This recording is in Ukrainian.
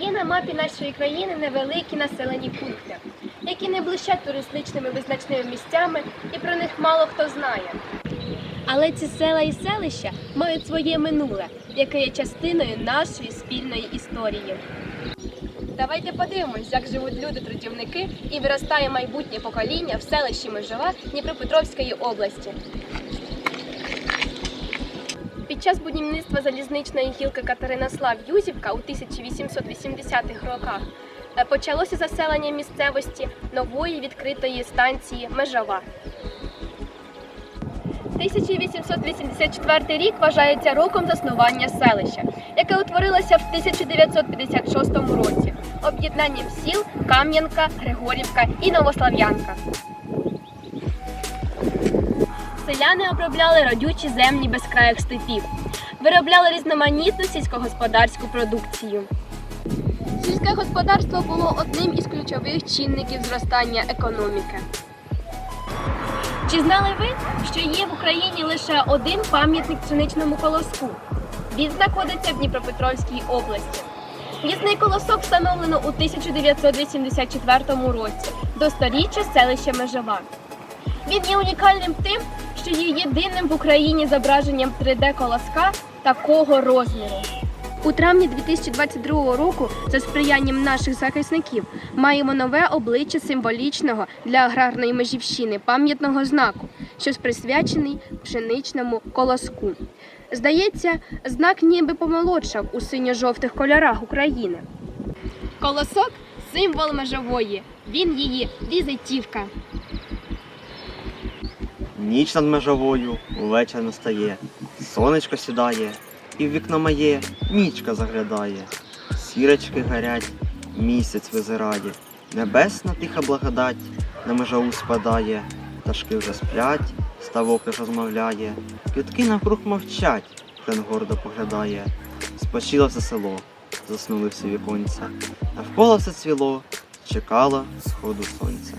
Є на мапі нашої країни невеликі населені пункти, які не блищать туристичними визначними місцями, і про них мало хто знає. Але ці села і селища мають своє минуле, яке є частиною нашої спільної історії. Давайте подивимось, як живуть люди-трудівники і виростає майбутнє покоління в селищі Межова Дніпропетровської області. Під час будівництва залізничної гілки Катеринослав Юзівка у 1880-х роках е, почалося заселення місцевості нової відкритої станції Межова. 1884 рік вважається роком заснування селища, яке утворилося в 1956 році об'єднанням сіл Кам'янка, Григорівка і Новослав'янка. Селяни обробляли родючі землі безкраїх степів, виробляли різноманітну сільськогосподарську продукцію. Сільське господарство було одним із ключових чинників зростання економіки. Чи знали ви, що є в Україні лише один пам'ятник пшеничному колоску? Він знаходиться в Дніпропетровській області. В'їзний колосок встановлено у 1984 році до сторіччя селища Межова. Він є унікальним тим, що є єдиним в Україні зображенням 3D колоска такого розміру. У травні 2022 року, за сприянням наших захисників, маємо нове обличчя символічного для аграрної межівщини пам'ятного знаку, що присвячений пшеничному колоску. Здається, знак ніби помолодшав у синьо-жовтих кольорах України. Колосок символ межової, він її візитівка. Ніч над межовою увечір настає, сонечко сідає, і в вікно моє нічка заглядає. Сірочки горять, місяць визирає, небесна тиха благодать на межову спадає, пташки вже сплять, ставок лиш розмовляє, квітки навкруг мовчать, хрен гордо поглядає. Спочило все село, заснули всі віконця, навколо все цвіло, чекало сходу сонця.